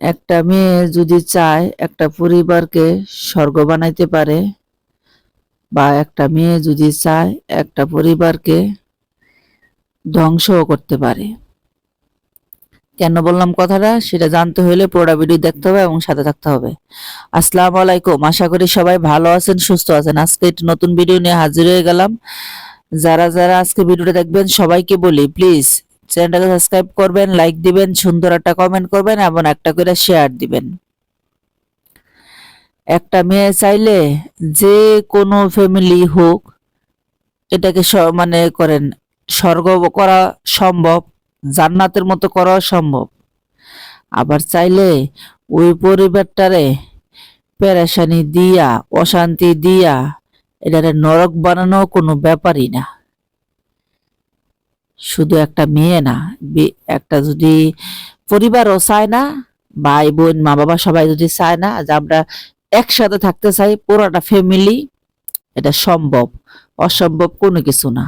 একটা মেয়ে যদি চায় একটা পরিবারকে স্বর্গ বানাইতে পারে, বা একটা মেয়ে যদি চায় একটা পরিবারকে ধ্বংসও করতে পারে। কেন বললাম কথাটা? সেটা জানতে হলে পুরোটা ভিডিও দেখতে হবে এবং সাথে থাকতে হবে। আসসালামু আলাইকুম। আশা করি সবাই ভালো আছেন, সুস্থ আছেন। আজকে একটি নতুন ভিডিও নিয়ে হাজির হয়ে গেলাম। যারা যারা আজকে ভিডিওটা দেখবেন সবাইকে বলি প্লিজ চ্যানেলটাকে সাবস্ক্রাইব করবেন লাইক দিবেন, সুন্দর একটা কমেন্ট করবেন এবং একটা করে শেয়ার দিবেন। একটা মেয়ে চাইলে যে কোনো ফ্যামিলি হোক, এটাকে মানে করেন, স্বর্গ করা সম্ভব, জান্নাতের মতো করা সম্ভব। আবার চাইলে ওই পরিবারটারে পেরেশানি দিয়া, অশান্তি দিয়া, এটারে নরক বানানো কোনো ব্যাপারই না। শুধু একটা মেয়ে না একটা যদি পরিবারও চায় না, ভাই, বোন, মা, বাবা সবাই যদি চায় না, যে আমরা একসাথে থাকতে চাই, পুরোটা ফ্যামিলি এটা সম্ভব। অসম্ভব কোনো কিছু না।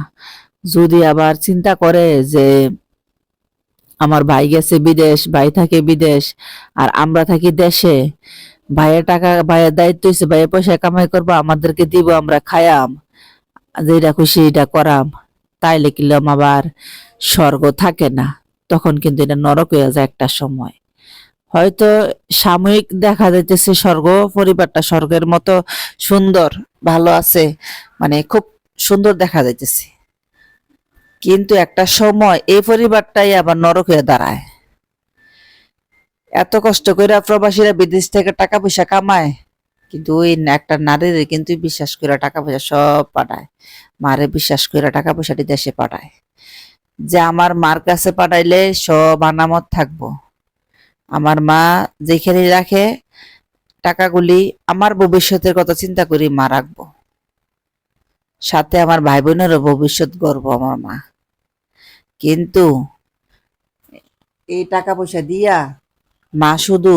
যদি আবার চিন্তা করে যে আমার ভাই গেছে বিদেশ, ভাই থাকে বিদেশ, আর আমরা থাকি দেশে, ভাইয়ের টাকা, ভাইয়ের দায়িত্ব হয়েছে ভাইয়ের পয়সা কামাই করব, আমাদেরকে দিব, আমরা খায়াম যেটা খুশি এটা করাম। তাইলে কিলাম আবার স্বর্গ থাকে না? তখন কিন্তু এটা নরক হয়ে যায় একটা সময়। হয়তো সাময়িক দেখা যাইতেছে স্বর্গ, পরিবারটা স্বর্গের মতো সুন্দর, ভালো আছে মানে খুব সুন্দর দেখা যাইতেছে। কিন্তু একটা সময় এই পরিবারটাই আবার নরক হয়ে দাঁড়ায়। এত কষ্ট করে প্রবাসীরা বিদেশ থেকে টাকা পয়সা কামায়। কিন্তু ওই একটা নারীর কিন্তু বিশ্বাস করে টাকা পয়সা সব পাঠায়। মারে বিশ্বাস করে টাকা পয়সাটি দেশে পাঠায়। যে আমার মার কাছে পাঠাইলে সব আনামত থাকব। আমার মা যেখানে রাখে, টাকাগুলি আমার ভবিষ্যতের কথা চিন্তা করি মা রাখব। সাথে আমার ভাই বোনেরও ভবিষ্যৎ গর্ব আমার মা। কিন্তু এই টাকা পয়সা দিয়া মা শুধু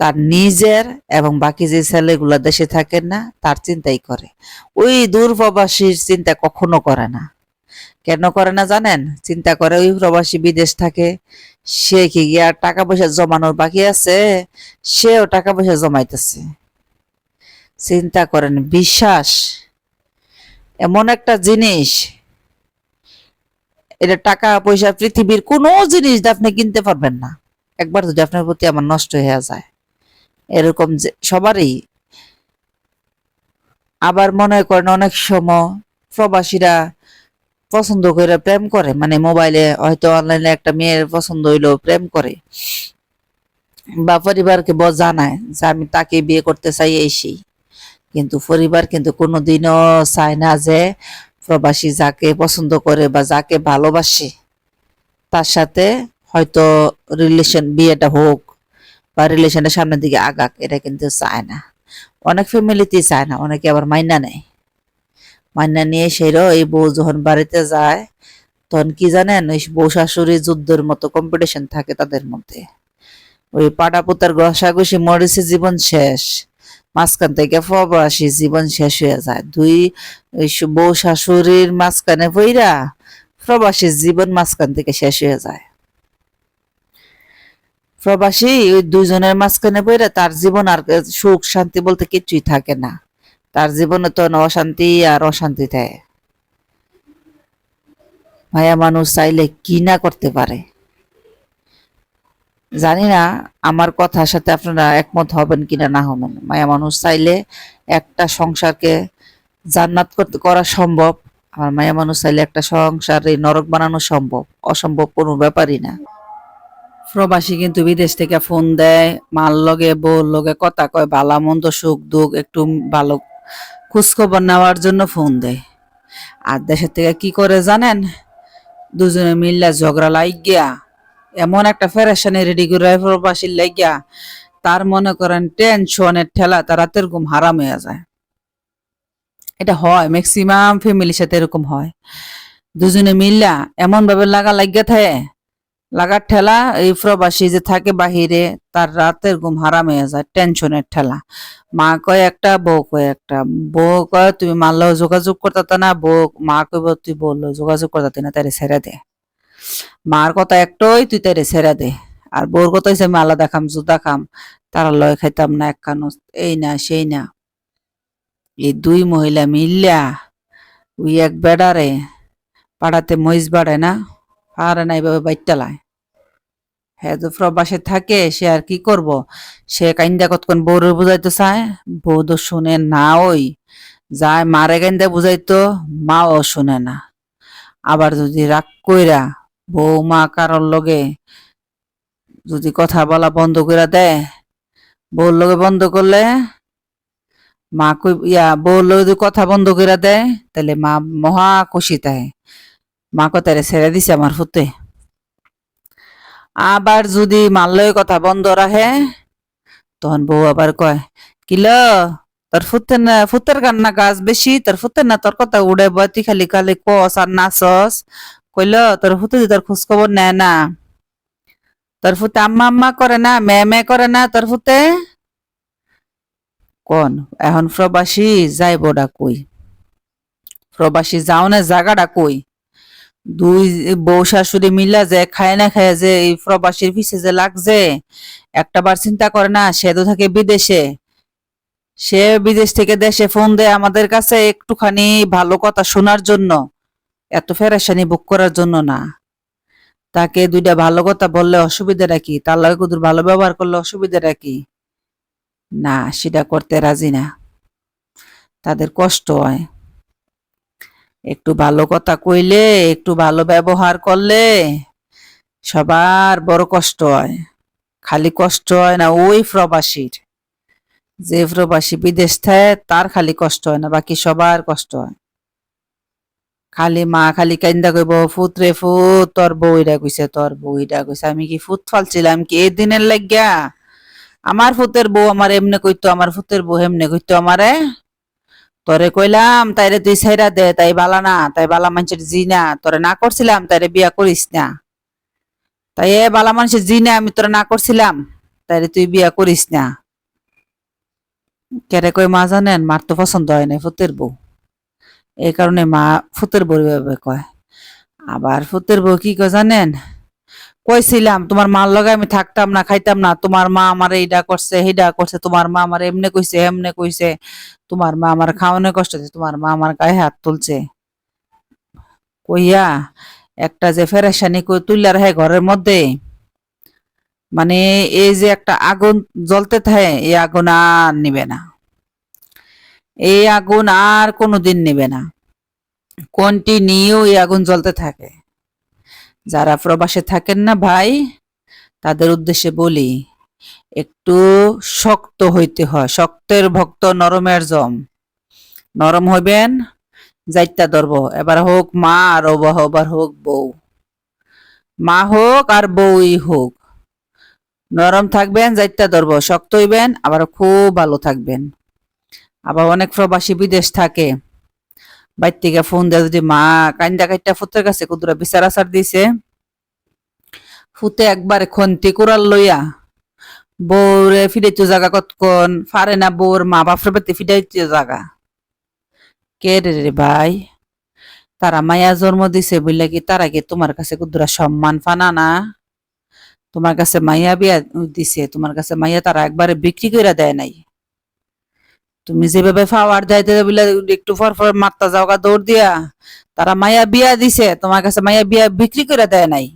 তার নিজের এবং বাকি যে ছেলেগুলা দেশে থাকেন না, তার চিন্তাই করে। ওই দূর প্রবাসীর চিন্তা কখনো করে না। কেন করে না জানেন? চিন্তা করে ওই প্রবাসী বিদেশ থাকে, সে কি গিয়া টাকা পয়সা জমানোর বাকি আছে? সেও টাকা পয়সা জমাইতেছে। চিন্তা করেন, বিশ্বাস, এমন একটা জিনিস, এটা টাকা পয়সা পৃথিবীর কোনো জিনিস আপনি কিনতে পারবেন না। একবার যদি আপনার প্রতি আমার নষ্ট হয়ে যায়। এরকম সবারই। আবার মনে করেন অনেক সময় প্রবাসীরা পছন্দ করে প্রেম করে মানে মোবাইলে হয়তো অনলাইনে একটা মেয়ের পছন্দ হইল প্রেম করে। বা পরিবারকে ব জানায় যে আমি তাকে বিয়ে করতে চাই, এই সেই। কিন্তু পরিবার কিন্তু কোনোদিনও চায় না যে প্রবাসী যাকে পছন্দ করে বা যাকে ভালোবাসে, তার সাথে হয়তো রিলেশন বিয়েটা হোক। বা রিলেশনের সামনের দিকে আগাক, এটা কিন্তু চায় না। অনেক ফ্যামিলিতেই চায় না, অনেকে আবার মাইনা নেয়। মাইনা নিয়ে সেরও এই বউ যখন বাড়িতে যায়, তখন কি জানেন? ওই বউ শাশুড়ি যুদ্ধের মতো কম্পিটিশন থাকে তাদের মধ্যে। ওই পাটা পুতার ঘষাঘষি মরিছে, জীবন শেষ। মাঝখান থেকে প্রবাসী জীবন শেষ হয়ে যায়। দুই বউ শাশুড়ির মাঝখানে বইরা প্রবাসী জীবন মাঝখান থেকে শেষ হয়ে যায়। প্রবাসী ওই দুইজনের মাঝখানে বইরা তার জীবন আর সুখ, শান্তি বলতে কিছুই থাকে না। তার জীবনে তো অশান্তি আর অশান্তি দেয়। মায়া মানুষ চাইলে কি না করতে পারে? জানি না, আমার কথার সাথে আপনারা একমত হবেন কিনা না হবেন। মায়া মানুষ চাইলে একটা সংসারকে জান্নাত করতে করা সম্ভব, আর মায়া মানুষ চাইলে একটা সংসারে নরক বানানো সম্ভব, অসম্ভব কোনো ব্যাপারই না। প্রবাসী কিন্তু বিদেশ থেকে ফোন দেয় মাল লগে, বউর লগে, কথা কয়, ভালা মন্দ সুখ দুঃখ, একটু ভালো খোঁজখবর নেওয়ার জন্য ফোন দেয়। আর দেশের থেকে কি করে জানেন? দুজনে মিল্লা ঝগড়া লাগিয়া, এমন একটা ফেরেশানি রেডি করে প্রবাসীর লাগিয়া, তার মনে করেন টেনশনের ঠেলা, তার রাতের ঘুম হারাম হয়ে যায়। এটা হয় ম্যাক্সিমাম ফ্যামিলির সাথে এরকম হয়। দুজনে মিল্লা এমন ভাবে লাগা লাগিয়া থাকে লাগার ঠেলা, এই প্রবাসী যে থাকে বাহিরে, তার রাতের ঘুম হারাম হয়ে যায়, টেনশনের ঠেলা। মা কয় একটা, বউ কয় একটা। বউ কয়, তুমি মারলেও যোগাযোগ করতে না। বউ, মা কইব তুই বলল যোগাযোগ করতে না তারে ছেড়ে দে। মার কথা একটাই, তুই তারে ছেড়ে দে। আর বউর কথা হইছে, আমি আলাদা খাম জুদা খাম, তারা লয় খাইতাম না, এক কানুস এই না, সেই না। এই দুই মহিলা মিল্লা, ওই এক বেড়ারে, পাড়াতে মহিষ বাড়ে না। পারে না এইভাবে বাইটালায় হ্যাঁ তো প্রবাসে থাকে, সে আর কি করব? সে কাইন্দা কতক্ষণ বউরে বুঝাইতে চায়? বউ তো শুনে না ওই। যায় মারে কাইন্দা বুঝাইতো, মাও শুনে না। আবার যদি রাগ কইরা বউ মা কারোর লগে যদি কথা বলা বন্ধ করে দেয়, বউর লগে বন্ধ করলে মা কই, ইয়া, বউর লগে যদি কথা বন্ধ করে দেয় তাহলে মা মহা খুশি থাকে মা কথারে ছেড়ে দিছে আমার ফুতে আবার যদি মাল্লয় কথা বন্ধ রাখে, তখন বউ আবার কয় কিল তোর ফুতের না ফুতের কান্না গাছ বেশি, তোর ফুতের না, তোর কথা উড়ে বতি খালি খালি কস আর নাচস কইল তোর ফুতে তোর খোঁজ খবর নেয় না, তোর ফুতে আম্মা আম্মা করে না মে মে করে না তোর ফুতে কোন, এখন প্রবাসী যাইবডা কই? প্রবাসী যাও না জায়গাটা কই? দুই বউ শাশুড়ি মিলা যে খায় না খায় যে এই প্রবাসীর পিছে যে লাগছে একটা বার চিন্তা করে না, সে তো থাকে বিদেশে। সে বিদেশ থেকে দেশে ফোন দেয় আমাদের কাছে একটুখানি ভালো কথা শোনার জন্য, এত ফেরাসানি বুক করার জন্য না। তাকে দুইটা ভালো কথা বললে অসুবিধাটা রাখি তার লাগে কুদুর ভালো ব্যবহার করলে অসুবিধাটা রাখি না, সেটা করতে রাজি না। তাদের কষ্ট হয়। একটু ভালো কথা কইলে, একটু ভালো ব্যবহার করলে সবার বড় কষ্ট হয়। খালি কষ্ট হয় না ওই প্রবাসীর। যে প্রবাসী বিদেশ থাকে, তার খালি কষ্ট হয় না, বাকি সবার কষ্ট হয়। খালি মা খালি কান্দা কইব, ফুত রে ফুত, তোর বউইরা কইছে, তোর বউইরা কইছে। আমি কি ফুত ফালছিলাম কি এই দিনের লাগিয়া? আমার ফুতের বউ আমার এমনে কইতো, আমার ফুতের বউ এমনে কইতো আমারে? তোরে কইলাম, তাইরে তুই ছাইরা দে, তাই বালা না, তাই বালা মানুষের জি না। তোরে না করছিলাম, তাইরে বিয়া করিস না। তাই এ বালা মানুষের জি না, আমি তোরে না করছিলাম, তাইরে তুই বিয়া করিস না। কেরে কই মা জানেন, মার তো পছন্দ হয় না ফুতের বউ। এই কারণে মা ফুতের বউ কয়। আবার ফুতের বউ কি কয় জানেন কইছিলাম, তোমার মার লগে আমি থাকতাম না, খাইতাম না। তোমার মা আমার এইটা করছে সেইটা করছে। তোমার মা আমার এমনে কইছে এমনে কইছে। তোমার মা আমার খাওয়ানো কষ্ট দিচ্ছে তোমার মা আমার গায়ে হাত তুলছে। কইয়া একটা যে ফেরেশানি কই তুইলা রাখে ঘরের মধ্যে মানে এই যে একটা আগুন জ্বলতে থাকে, এই আগুন আর নিবে না। এই আগুন আর কোনোদিন নিবে না। কন্টিনিউ এই আগুন জ্বলতে থাকে। যারা প্রবাসে থাকেন না ভাই, তাদের উদ্দেশ্যে বলি, একটু শক্ত হইতে হয়, শক্তের ভক্ত নরমের জম। নরম হইবেন যাইতা ধরব। এবার হোক মা আর ওবার হোক বউ। মা হোক আর বউই হোক। নরম থাকবেন যাইতা ধরব। শক্ত হইবেন আবার খুব ভালো থাকবেন। আবার অনেক প্রবাসী বিদেশ থাকে। বাইর ফোন দেয় যদি মা কান্দা কাইটা ফুতের কাছে কুদুরা বিচার আচার দিছে। ফুতে একবারে খন্তি কুড়াল লইয়া, বউরে ফিরাইতো জাগা কতক্ষণ? ফারে না বউর মা বাপরে বাড়িতে ফিরাইতো জাগা। কে রে রে ভাই? তারা মায়া জন্ম দিছে বললে কি তারা কি তোমার কাছে কুদুরা সম্মান ফানা না? তোমার কাছে মাইয়া বিয়া দিছে, তোমার কাছে মাইয়া তারা একবারে বিক্রি করে দেয় নাই। তুমি যেভাবে ফাওয়ার যাইতে বলে একটু পর পর মারতা যাও গা দৌড় দিয়া। তারা মায়া বিয়া দিছে, তোমার কাছে মায়া বিয়া বিক্রি করে দেয় নাই।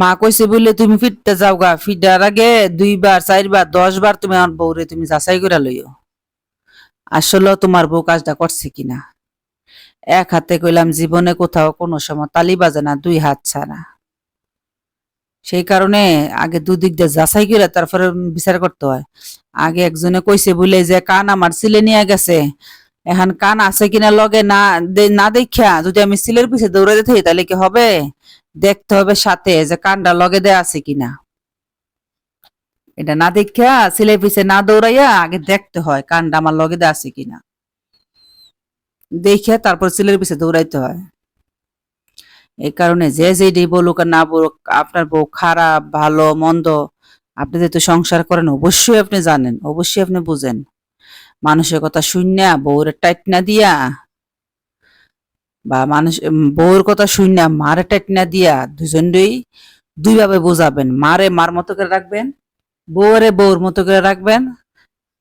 মা কইছে বলে, তুমি ফিরতে যাও গা ফিরার আগে দুইবার, চারবার দশ বার তুমি আমার বউরে তুমি যাচাই করে লইও। আসলে তোমার বউ কাজটা করছে কিনা? এক হাতে কইলাম, জীবনে কোথাও কোনো সময় তালি বাজে না, দুই হাত ছাড়া। সেই কারণে আগে দুদিক দিয়ে যাচাই করে তারপরে বিচার করতে হয়। আগে একজনে কইছে বলে যে, কান আমার সিলে নিয়ে গেছে। এখন কান আছে কিনা লগে না না দেখা যদি আমি সিলের পিছে দৌড়াতে থাকি তাহলে কি হবে? দেখতে হবে সাথে যে কানটা লগে দেয়া আছে কিনা। এটা না দেখা সিলের পিছে না দৌড়াইয়া আগে দেখতে হয় কানটা আমার লগে দেয়া আছে কিনা। দেখে তারপর সিলের পিছে দৌড়াইতে হয়। এই কারণে যে যেটি বলুক আর না বলুক, আপনার বউ খারাপ, ভালো, মন্দ, আপনি যেহেতু সংসার করেন, অবশ্যই আপনি জানেন, অবশ্যই আপনি বুঝেন। মানুষের কথা শুননা বউরে টাইট না দিয়া। বা মানুষ বউর কথা শুননা মারে টাইট না দিয়া। দুজনেই দুইভাবে বোঝাবেন, মারে মার মতো করে রাখবেন, বউরে বউর মতো করে রাখবেন।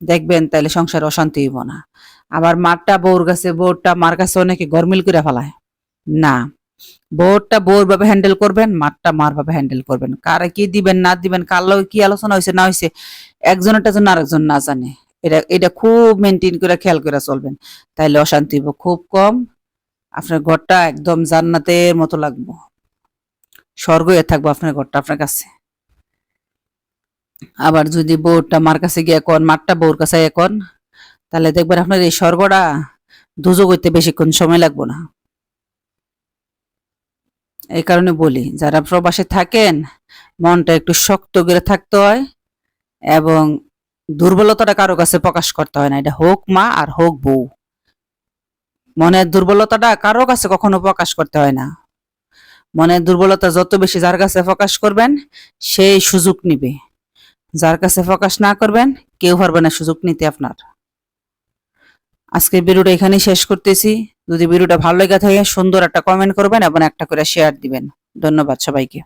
দেখবেন তাইলে সংসারে অশান্তি হইব না। আবার মারটা বউর কাছে, বউরটা মার কাছে অনেকে গরমিল করে ফেলায়। না। বউরটা বউর ভাবে হ্যান্ডেল করবেন, মাঠটা মার ভাবে হ্যান্ডেল করবেন। কারে কি দিবেন, না দিবেন, কার লগে কি আলোচনা হয়েছে না হয়েছে একজনেরটা জন্য আরেকজন না জানে। এটা এটা খুব মেনটেন করে খেয়াল করে চলবেন। তাইলে অশান্তি খুব কম। আপনার ঘরটা একদম জান্নাতের মতো লাগবো। স্বর্গ হয়ে থাকব আপনার ঘরটা, আপনার কাছে। আবার যদি বউরটা মার কাছে গিয়ে কন মারটা বউর কাছে এখন তাহলে দেখবেন আপনার এই স্বর্গটা দুযোগ হইতে বেশিক্ষণ সময় লাগবো না। এই কারণে বলি, যারা প্রবাসে থাকেন, মনটা একটু শক্ত করে থাকতে হয় এবং দুর্বলতাটা কারও কাছে প্রকাশ করতে হয় না। এটা হোক মা আর হোক বউ। মনের দুর্বলতাটা কারও কাছে কখনো প্রকাশ করতে হয় না। মনের দুর্বলতা যত বেশি যার কাছে প্রকাশ করবেন, সেই সুযোগ নিবে। যার কাছে প্রকাশ না করবেন, কেউ পারবে না সুযোগ নিতে আপনার। আজকের ভিডিওটা এখানেই শেষ করতেছি। যদি ভিডিওটা ভালো লেগে থাকে, সুন্দর একটা কমেন্ট করবেন এবং একটা করে শেয়ার দিবেন। ধন্যবাদ সবাইকে।